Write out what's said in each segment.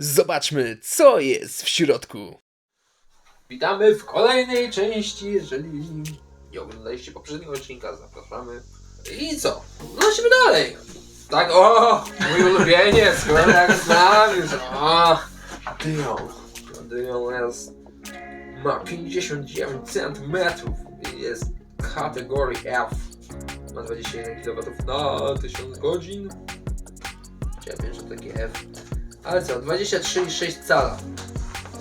Zobaczmy, co jest w środku. Witamy w kolejnej części, jeżeli nie oglądaliście poprzedniego odcinka, zapraszamy. I co? Lecimy dalej. Tak, o, mój ulubieniec, jak znam już, o, Dion. Dion jest, ma 59 cm i jest kategorii F. Ma 21 kW na 1000 godzin. Chciałem że takie F. Ale co, 23,6 cala.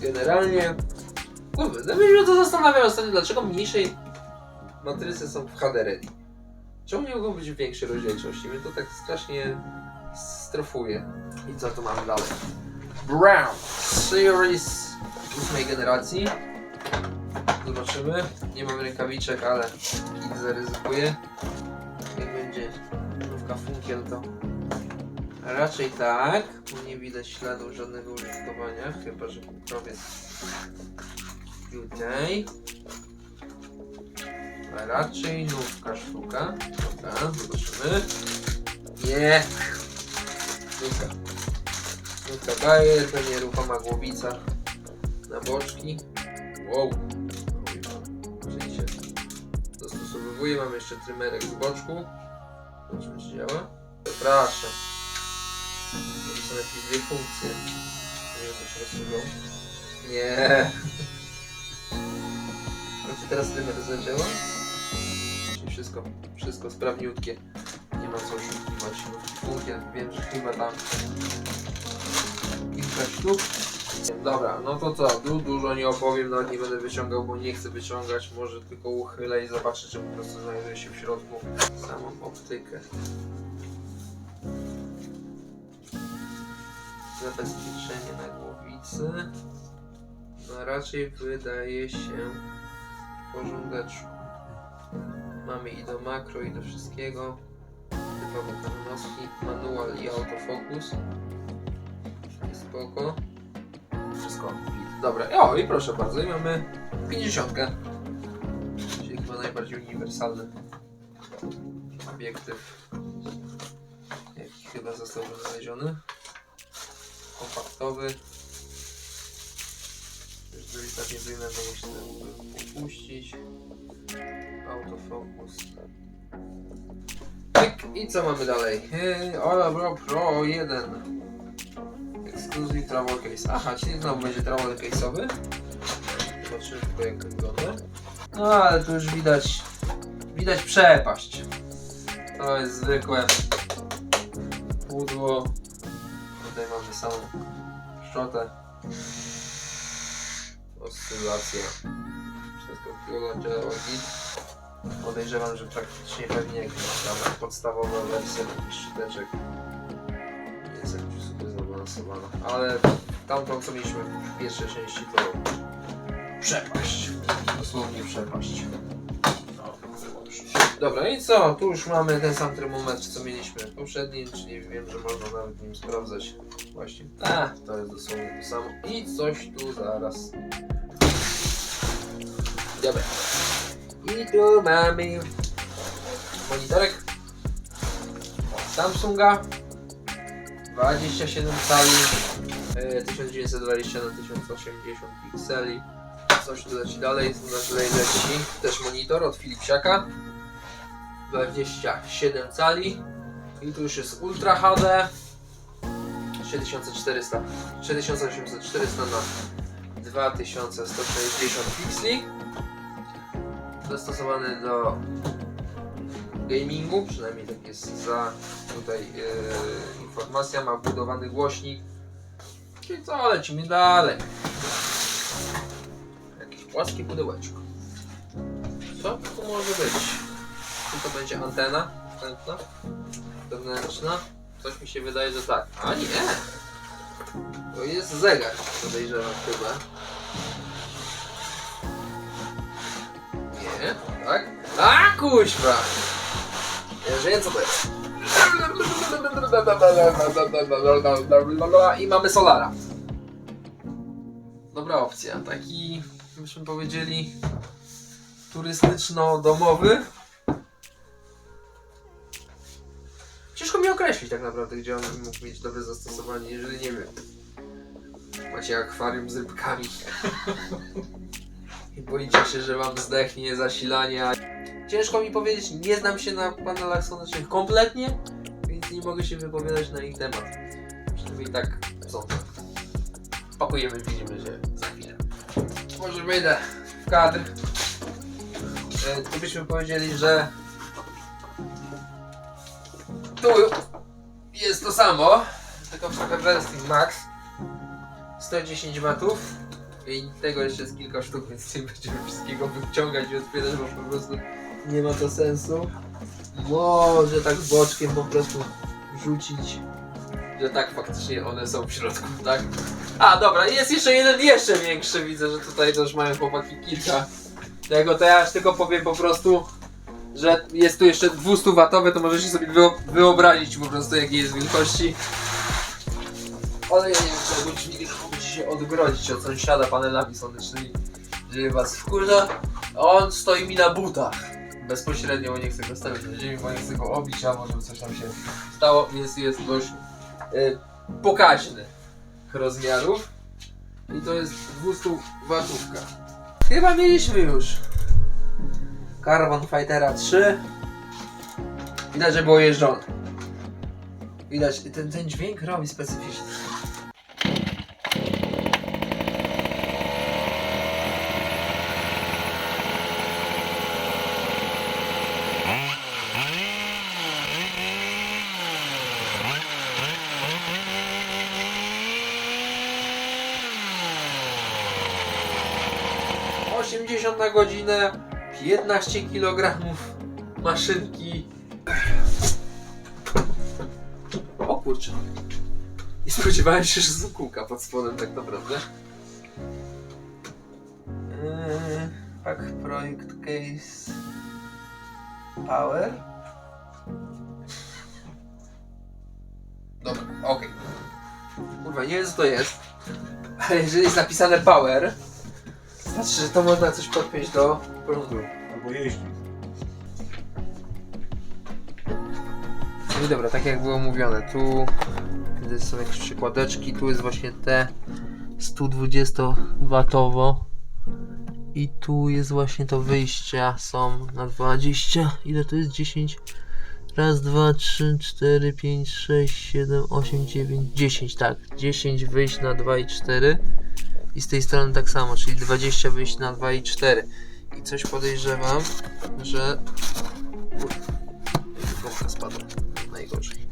Generalnie Kurde, no mnie to zastanawia ostatnio, dlaczego mniejszej matrycy są w HD ready. Czemu nie mogą być w większej rozdzielczości? Mnie to tak strasznie strofuje. I co tu mamy dalej? Brown Series 8 generacji. Zobaczymy. Nie mam rękawiczek, ale kit zaryzykuję. Jak będzie nówka funkiel, to raczej tak. Bo nie widać śladów żadnego użytkowania, chyba że kukrowiec Tutaj. A raczej nówka sztuka. Dobra, zobaczymy. Nie! Nówka. Nówka daje, to nieruchoma głowica na boczki. Wow! Czyli się dostosowuje. Mamy jeszcze trymerek z boczku. Zobaczmy, czy działa. Zapraszam. Są jakieś dwie funkcje. Nie wiem, co się rozsuwał. Nie. Teraz dymer zadziała? Wszystko, wszystko sprawniutkie. Nie ma co oszukiwać. Funkiel, wiem, że chyba tam kilka sztuk. Dobra, no to co, du dużo nie opowiem, nawet nie będę wyciągał, bo nie chcę wyciągać, może tylko uchylę i zobaczę, czy po prostu znajduje się w środku samą optykę. Zabezpieczenie na głowicy. No raczej wydaje się w porządeczku. Mamy i do makro, i do wszystkiego. Typowe pełnostki, manual i autofokus. Spoko. Wszystko. Dobra, o i proszę bardzo, i mamy 50. Czyli chyba najbardziej uniwersalny obiektyw, jaki chyba został wynaleziony. Kompaktowy. Już delikatnie wyjmę, bo muszę opuścić. Autofokus. Pyk. I co mamy dalej? Yy, Ola Pro 1. Exclusive travel case. Aha, czyli znowu będzie travel case'owy. Zobaczymy tylko jak to wygląda. No ale tu już widać, widać przepaść. To jest zwykłe pudło. Samą szczotę. Oscylacja. Pióro działa git. Podejrzewam, że praktycznie pewnie jakieś tam podstawowa wersja takich szczoteczek jest jakoś super zaawansowana. Ale tamtą co mieliśmy w pierwszej części to przepaść. Dosłownie przepaść. Dobra, i co? Tu już mamy ten sam termometr, co mieliśmy w poprzednim, czyli wiem, że można nawet nim sprawdzać. Właśnie. A, to jest dosłownie to samo. I coś tu zaraz. Dobra. I tu mamy monitorek Samsunga. 27 cali. E, 1920 na 1080 pikseli. Coś tu leci dalej, znaczy leci. Też monitor od Philipsiaka 27 cali. I tu już jest Ultra HD 7400 6400 na 2160 pikseli dostosowany do gamingu, przynajmniej tak jest za tutaj yy, informacja, ma wbudowany głośnik. Czyli co, lecimy dalej. Jakieś płaskie pudełeczko. Co to może być? Czy to będzie antena wstępna? Wewnętrzna? Coś mi się wydaje, że tak. A nie! To jest zegar, podejrzewam chyba. Nie, tak? A kuźwa! Ja wiem co to jest. I mamy Solara. Dobra opcja. Taki, byśmy powiedzieli, turystyczno-domowy. Określić tak naprawdę, gdzie on mógł mieć dobre zastosowanie, jeżeli nie wiem. Macie akwarium z rybkami. I boicie się, że wam zdechnie zasilania. Ciężko mi powiedzieć, nie znam się na panelach słonecznych kompletnie, więc nie mogę się wypowiadać na ich temat. Przynajmniej tak sądzę. Pakujemy, widzimy się za chwilę. Może wyjdę w kadr. E, Tu byśmy powiedzieli, że tu jest to samo, tylko w Super Wrestling Max 110 watów i tego jeszcze jest kilka sztuk, więc nie będziemy wszystkiego wyciągać i otwierać, bo po prostu nie ma to sensu. Może tak boczkiem po prostu rzucić, że tak faktycznie one są w środku, tak? A dobra, jest jeszcze jeden jeszcze większy, widzę, że tutaj też mają chłopaki kilka ja już tylko powiem po prostu, że jest tu jeszcze 200 watowy, to możecie sobie wyo- wyobrazić po prostu jakiej jest wielkości. Ale ja nie wiem, jakby dźwignię mógłbyście się odgrodzić od sąsiada panelami słonecznymi, żeby was wkurza. A on stoi mi na butach. Bezpośrednio, bo nie chcę go stawić na ziemi, bo nie chcę go obić, a może coś tam się stało, więc jest dość y, pokaźny rozmiarów. I to jest 200 watówka. Chyba mieliśmy już. Carbon Fightera 3. Widać, że było jeżdżone. Widać, ten, ten dźwięk robi specyficzny. Osiemdziesiąt na godzinę, 15 kg maszynki. O kurczę. Nie spodziewałem się, że kółka pod spodem tak naprawdę. Eee, tak, projekt case power. Dobra, okej. Kurwa, nie wiem co to jest. Ale jeżeli jest napisane power, znaczy, że to można coś podpiąć do Albo. No dobra, tak jak było mówione, tu są jakieś przykładeczki, tu jest właśnie te 120 watowo i tu jest właśnie to wyjścia są na 20, ile to jest? 10 raz, dwa, trzy, cztery, pięć, sześć, siedem, osiem, dziewięć, 10 tak, 10 wyjść na 2 i 4 i z tej strony tak samo, czyli 20 wyjść na 2 i 4 i coś podejrzewam, że Gąbka spadła. Najgorzej.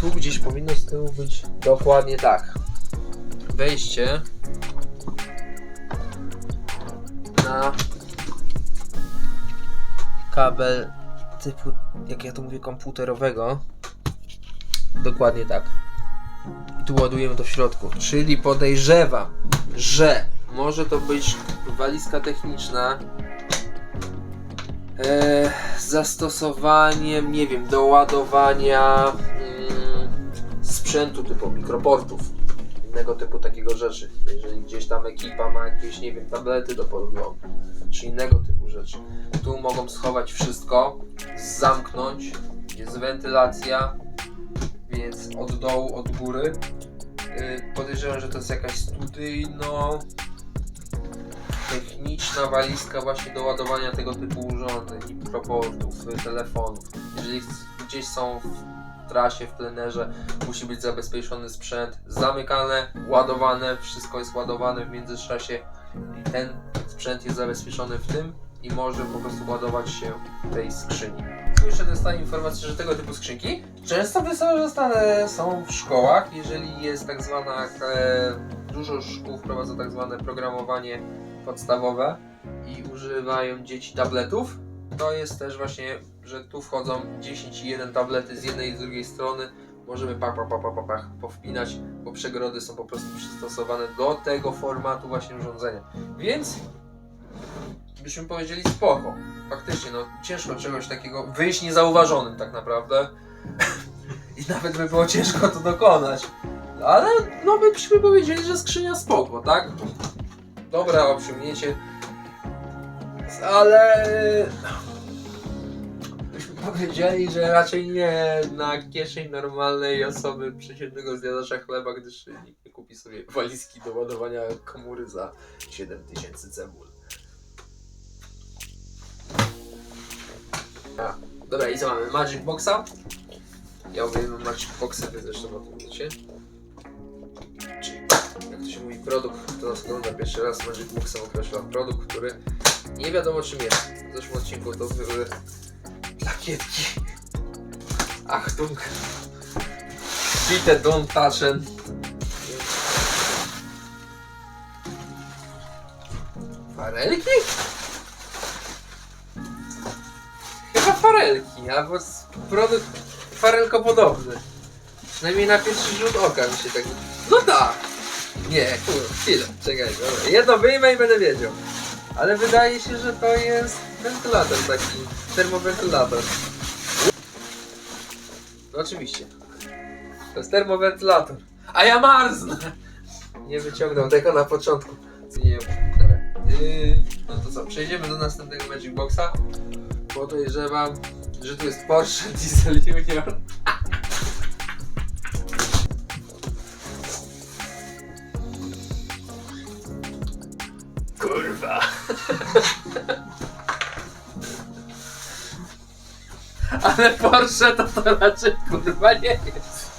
Tu gdzieś powinno z tyłu być dokładnie tak. Wejście na kabel typu, jak ja to mówię, komputerowego. Dokładnie tak. I tu ładujemy to w środku. Czyli podejrzewam, że może to być walizka techniczna e, z zastosowaniem, nie wiem, do ładowania mm, sprzętu typu mikroportów, innego typu takiego rzeczy. Jeżeli gdzieś tam ekipa ma jakieś, nie wiem, tablety do podglądu, czy innego typu rzeczy. Tu mogą schować wszystko, zamknąć, jest wentylacja, więc od dołu, od góry. Yy, podejrzewam, że to jest jakaś studyjno techniczna walizka właśnie do ładowania tego typu urządzeń, mikroportów, y, telefonów. Jeżeli gdzieś są w trasie, w plenerze, musi być zabezpieczony sprzęt, zamykane, ładowane, wszystko jest ładowane w międzyczasie i ten sprzęt jest zabezpieczony w tym i może po prostu ładować się w tej skrzyni. Jeszcze dostałem informację, że tego typu skrzynki często wykorzystane są w szkołach, jeżeli jest tak zwana, e, dużo szkół wprowadza tak zwane programowanie podstawowe i używają dzieci tabletów. To jest też właśnie, że tu wchodzą 10 i 1 tablety z jednej i z drugiej strony. Możemy pach, pach, pach, pach, pach, powpinać, bo przegrody są po prostu przystosowane do tego formatu właśnie urządzenia. Więc byśmy powiedzieli spoko. Faktycznie, no ciężko czegoś takiego wyjść niezauważonym tak naprawdę. I nawet by było ciężko to dokonać. Ale no byśmy powiedzieli, że skrzynia spoko, tak? Dobra, obciągnięcie. Ale... Byśmy powiedzieli, że raczej nie na kieszeń normalnej osoby przeciętnego zjadacza chleba, gdyż nikt nie kupi sobie walizki do ładowania komury za 7000 cebul. A, dobra, i co mamy? Magic Boxa? Ja uwielbiam Magic Boxa, wy zresztą o tym wiecie. Produkt, kto nas ogląda pierwszy raz, Magic Boxa określa produkt, który nie wiadomo czym jest. W zeszłym odcinku to były plakietki. Achtung. Bitte don't touchen. Farelki? Chyba farelki, albo produkt farelkopodobny. Przynajmniej na pierwszy rzut oka mi się tak... No tak! Nie, kurwa, chwilę, czekaj, dobra. Jedno wyjmę i będę wiedział. Ale wydaje się, że to jest wentylator taki, termowentylator. No oczywiście. To jest termowentylator. A ja marznę! Nie wyciągnął tego na początku. Nie. Yy, no to co, przejdziemy do następnego Magic Boxa. Podejrzewam, że tu jest Porsche Diesel Junior. Ale Porsche to to raczej kurwa nie jest.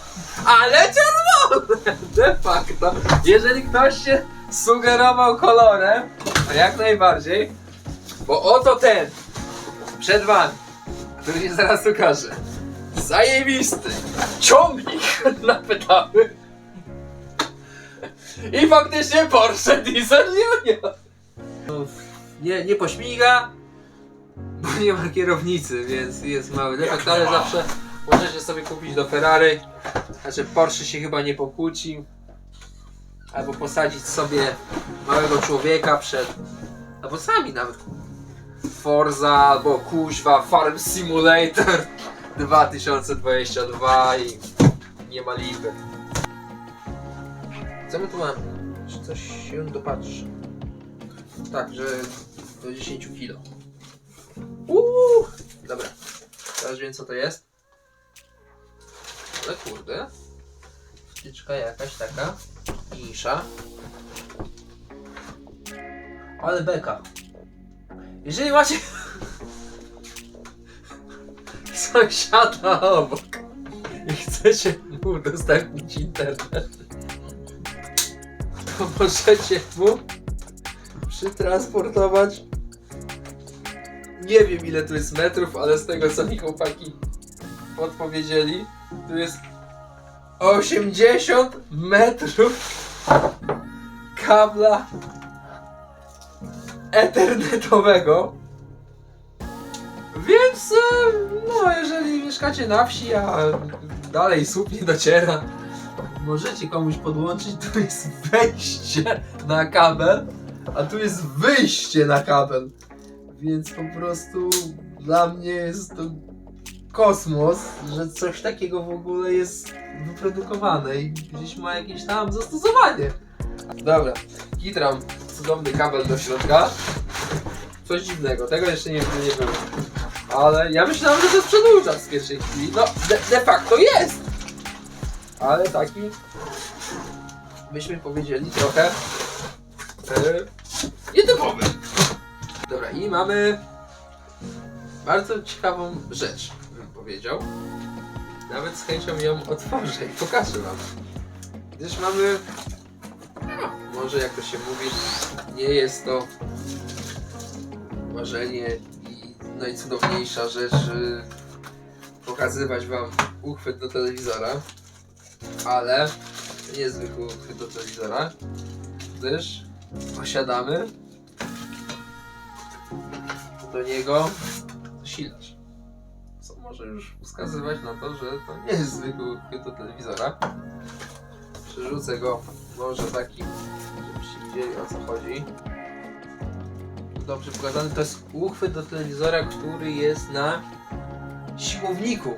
Ale czerwone! De facto. Jeżeli ktoś się sugerował kolorem, to jak najbardziej. Bo oto ten przed wami, który się zaraz ukaże. Zajebisty ciągnik na pedały. I faktycznie Porsche Diesel Junior. Nie, nie pośmiga, bo nie ma kierownicy, więc jest mały defekt, ale zawsze możecie sobie kupić do Ferrari. Znaczy Porsche się chyba nie pokłóci. Albo posadzić sobie małego człowieka przed... Albo sami nawet. Forza albo kuźwa Farm Simulator 2022 i nie ma lipy. Co my tu mamy? Czy coś się dopatrzy? Tak, że do 10 kg. Uuu! Dobra. Teraz wiem co to jest. Ale kurde. Wtyczka jakaś taka. Mniejsza. Ale beka. Jeżeli macie sąsiada obok i chcecie mu udostępnić internet, to możecie mu przytransportować nie wiem ile tu jest metrów, ale z tego co mi chłopaki podpowiedzieli, tu jest 80 metrów kabla ethernetowego. Więc e, no, jeżeli mieszkacie na wsi, a dalej słup nie dociera, możecie komuś podłączyć, tu jest wejście na kabel, a tu jest wyjście na kabel. Więc po prostu dla mnie jest to kosmos, że coś takiego w ogóle jest wyprodukowane i gdzieś ma jakieś tam zastosowanie. Dobra, kitram cudowny kabel do środka. Coś dziwnego, tego jeszcze nie, nie było. Ale ja myślałem, że to jest przedłużacz z pierwszej chwili. No, de, de facto jest! Ale taki, byśmy powiedzieli, trochę yy. Dobra, i mamy bardzo ciekawą rzecz, bym powiedział. Nawet z chęcią ją otworzę i pokażę wam. Gdyż mamy, no, może jak to się mówi, nie jest to marzenie i najcudowniejsza rzecz y, pokazywać wam uchwyt do telewizora, ale to nie jest zwykły uchwyt do telewizora, gdyż posiadamy do niego zasilacz. Co może już wskazywać na to, że to nie jest zwykły uchwyt do telewizora. Przerzucę go może takim, żebyście widzieli o co chodzi. Dobrze pokazany, to jest uchwyt do telewizora, który jest na siłowniku.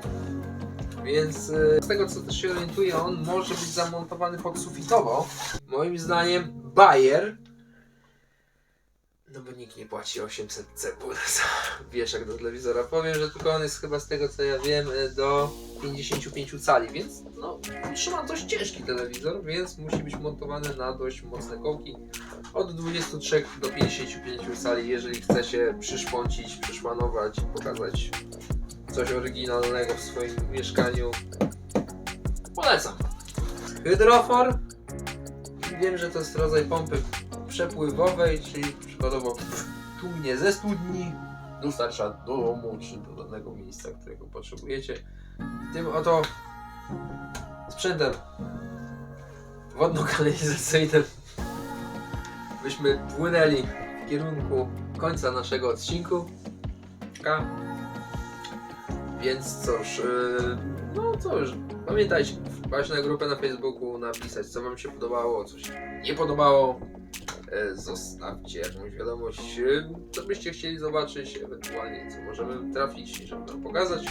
Więc e, z tego co też się orientuję, on może być zamontowany podsufitowo. Moim zdaniem Bayer No bo nikt nie płaci 800 cebul za wieszak do telewizora. Powiem, że tylko on jest chyba z tego co ja wiem e, do 55 cali, więc no trzyma dość ciężki telewizor, więc musi być montowany na dość mocne kołki. Od 23 do 55 cali, jeżeli chce się przyszpącić, przyszpanować, pokazać coś oryginalnego w swoim mieszkaniu. Polecam. Hydrofor. Wiem, że to jest rodzaj pompy przepływowej, czyli przykładowo tłumnie ze studni dostarcza do domu czy do danego miejsca, którego potrzebujecie. Tym oto sprzętem wodno-kanalizacyjnym byśmy płynęli w kierunku końca naszego odcinku. Więc cóż, yy, no cóż, pamiętajcie, wpaść na grupę na Facebooku, napisać co wam się podobało, co się nie podobało. E, Zostawcie jakąś wiadomość, e, co byście chcieli zobaczyć, ewentualnie co możemy trafić, żeby wam pokazać.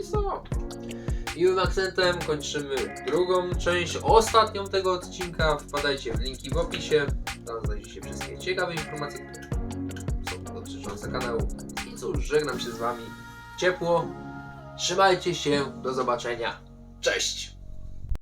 I co? Miłym akcentem kończymy drugą część, ostatnią tego odcinka. Wpadajcie w linki w opisie, tam znajdziecie wszystkie ciekawe informacje, które są dotyczące kanału. I cóż, żegnam się z wami ciepło. Trzymajcie się, do zobaczenia. Cześć!